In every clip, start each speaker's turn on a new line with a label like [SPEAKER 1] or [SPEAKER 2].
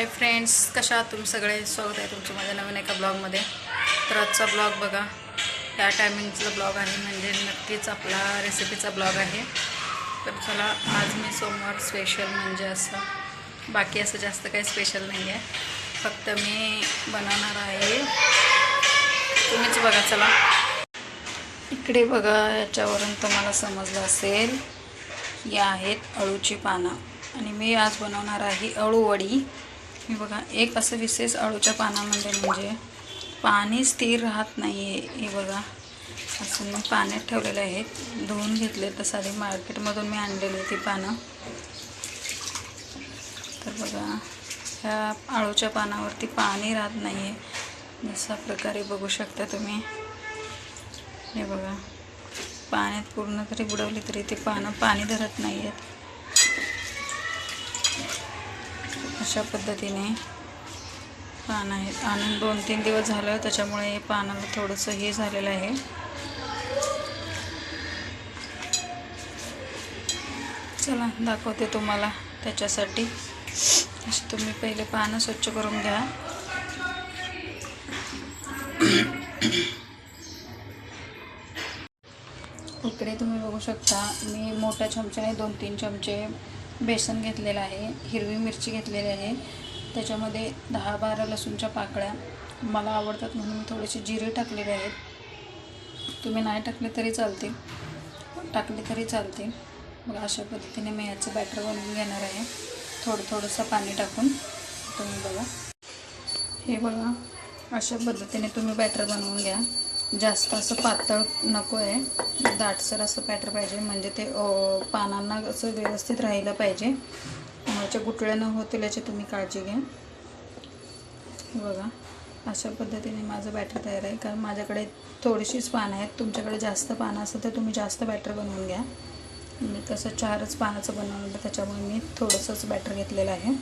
[SPEAKER 1] Hi friends कशा आहात तुम्ही सगळे? स्वागत आहे तुमचं माझ्या नवीन एका ब्लॉगमध्ये. तर आजचा ब्लॉग बघा त्या टायमिंगचा ब्लॉग आहे म्हणजे नक्कीच आपला रेसिपीचा ब्लॉग आहे. तर चला आज मी सोमवार स्पेशल म्हणजे असं बाकी असं जास्त काही स्पेशल नाही आहे फक्त मी बनवणार आहे. तुम्हीच बघा चला. इकडे बघा याच्यावरून तुम्हाला समजलं असेल या आहेत अळूची पानं. आणि मी आज बनवणार आहे अळूवडी. हे बघा एक असं विशेष अळूच्या पानामध्ये म्हणजे पाणी स्थिर राहत नाही आहे हे बघा असं मी पाण्यात ठेवलेले आहेत धुवून घेतले तर साधी मार्केटमधून मी आणलेली ती पानं. तर बघा ह्या अळूच्या पानावरती पाणी राहत नाही आहे जशा प्रकारे बघू शकता तुम्ही. हे बघा पाण्यात पूर्ण तरी बुडवली तरी ते पानं पाणी धरत नाही आहेत अशा पद्धतीने पान आहेत आणि दोन तीन दिवस झालं त्याच्यामुळे पानाला थोडंसं हे झालेलं आहे. चला दाखवते तुम्हाला त्याच्यासाठी. असे तुम्ही पहिले पानं स्वच्छ करून घ्या. इकडे तुम्ही बघू शकता मी मोठ्या चमच्याने दोन तीन चमचे बेसन घेतलेलं आहे हिरवी मिरची घेतलेली आहे. त्याच्यामध्ये दहा बारा लसूणच्या पाकळ्या. मला आवडतात म्हणून मी थोडेसे जिरे टाकलेले आहेत. तुम्ही नाही टाकले तरी चालते. टाकले तरी चालते. मग अशा पद्धतीने मी याचं बॅटर बनवून घेणार आहे. थोडं थोडंसं पाणी टाकून तुम्ही बघा. हे बघा अशा पद्धतीने तुम्ही बॅटर बनवून घ्या. जास्त असं पातळ नको आहे दाटसर असं बॅटर पाहिजे. म्हणजे ते पानांना असं व्यवस्थित राहिलं पाहिजे. त्याच्या गुटळ्या न होतील याची तुम्ही काळजी घ्या. बघा अशा पद्धतीने माझं बॅटर तयार आहे. कारण माझ्याकडे थोडीशीच पानं आहेत. तुमच्याकडे जास्त पानं असेल तर तुम्ही जास्त बॅटर बनवून घ्या. मी कसं चारच पानाचं बनवलं त्याच्यामुळे मी थोडंसंच बॅटर घेतलेलं आहे.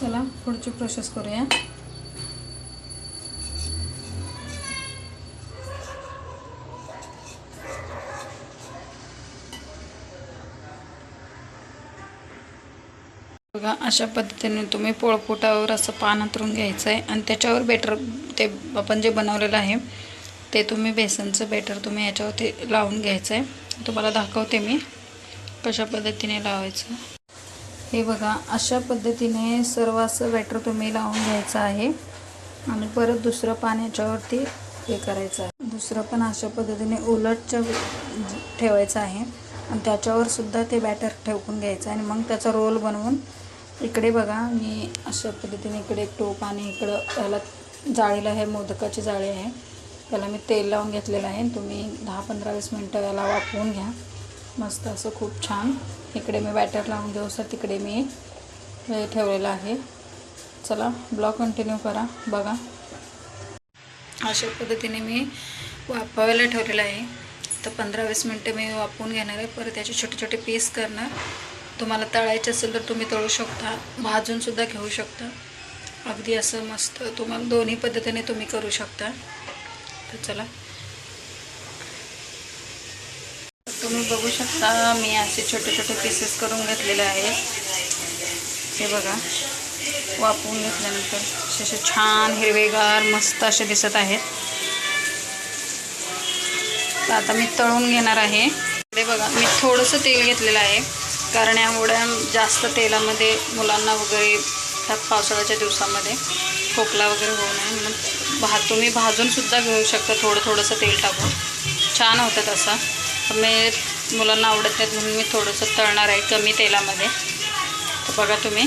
[SPEAKER 1] चला पुढची प्रोसेस करूया. बघा अशा पद्धतीने तुम्ही पोळपोटावर असं पान अतरून घ्यायचं आहे आणि त्याच्यावर बेटर ते आपण जे बनवलेलं आहे ते तुम्ही बेसनचं बेटर तुम्ही याच्यावरती लावून घ्यायचं आहे तुम्हाला दाखवते मी कशा पद्धतीने लावायचं. हे बघा अशा पद्धतीने सर्व असं बॅटर तुम्ही लावून घ्यायचं आहे आणि परत दुसरं पान याच्यावरती हे करायचं आहे. दुसरं पण अशा पद्धतीने उलटच्या ठेवायचं आहे आणि त्याच्यावर सुद्धा ते बॅटर ठेवून घ्यायचं आणि मग त्याचा रोल बनवून इकडे बघा मी अशा पद्धतीने इकडे टोप आणि इकडं याला जाळीला हे मोदकाची जाळी आहे. त्याला मी तेल लावून घेतलेलं आहे. तुम्ही दहा पंधरा वीस मिनटं याला वापरून घ्या. मस्त असं खूप छान. इकडे मी बॅटर लावून घेऊ सर तिकडे मी हे ठेवलेलं आहे. चला ब्लॉग कंटिन्यू करा. बघा. अशा पद्धतीने मी वापरायला ठेवलेलं आहे. तर पंधरा वीस मिनटं मी वापरून घेणार आहे. परत त्याचे छोटे छोटे पीस करणार. तुम्हाला तळायचे असेल तर तुम्ही तळू शकता. भाजूनसुद्धा घेऊ शकता. अगदी असं मस्त तुम्हाला दोन्ही पद्धतीने तुम्ही करू शकता. तर चला. तुम्ही बघू शकता मी असे छोटे छोटे पीसेस करून घेतलेले आहेत हे बघा. वापरून घेतल्यानंतर असे असे छान हिरवेगार मस्त असे दिसत आहेत. तर आता मी तळून घेणार आहे. ते बघा मी थोडंसं तेल घेतलेलं आहे. कारण यामुळे जास्त तेलामध्ये मुलांना वगैरे ह्या पावसाळ्याच्या दिवसामध्ये खोकला वगैरे होऊ नये. म्हणून भा तुम्ही भाजूनसुद्धा घेऊ शकता थोडं थोडंसं तेल टाकून. छान होतं तसं. मी मुलांना आवडत नाहीत म्हणून मी थोडंसं तळणार आहे कमी तेलामध्ये. तर बघा तुम्ही.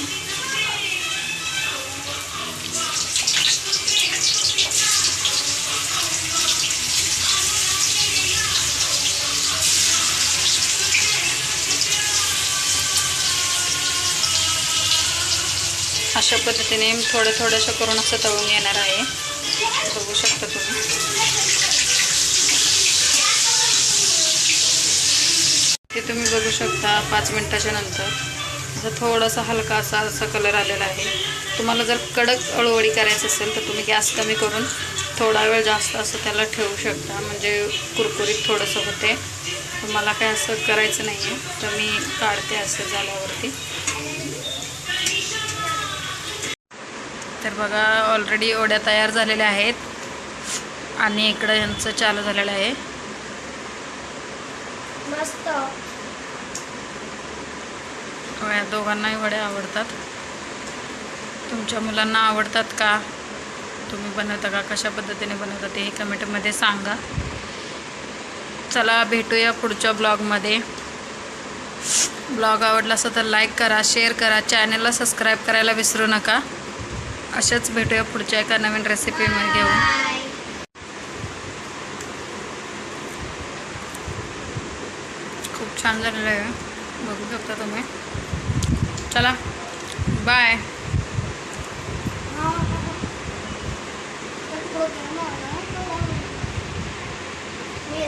[SPEAKER 1] अशा पद्धतीने थोडं थोडंसं करून असं तळून येणार आहे. बघू शकता तुम्ही. ते तुम्ही बघू शकता पाच मिनटाच्या नंतर. असं थोडासा हलका असा असा कलर आलेला आहे. तुम्हाला जर कडक अळूवडी करायचं असेल तर तुम्ही गॅस कमी करून थोडा वेळ जास्त असं त्याला ठेवू शकता. म्हणजे कुरकुरीत थोडंसं होते. मला काय असं करायचं नाही आहे तर मी काढते असं झाल्यावरती. तर बघा ऑलरेडी ओढ्या तयार झालेल्या आहेत. आणि इकडं यांचं चालू झालेलं आहे.
[SPEAKER 2] मस्त.
[SPEAKER 1] या दोघांनाही वड्या आवडतात. तुमच्या मुलांना आवडतात का? तुम्ही बनवता का? कशा पद्धतीने बनवता ते कमेंटमध्ये सांगा. चला भेटूया पुढच्या ब्लॉगमध्ये ब्लॉग आवडला असेल तर लाईक करा शेअर करा चॅनलला सबस्क्राईब करायला विसरू नका. अशाच भेटूया पुढच्या एका नवीन रेसिपीमध्ये घेऊन. खूप छान झालेलं आहे. बघू शकता तुम्ही. चला बाय
[SPEAKER 2] मी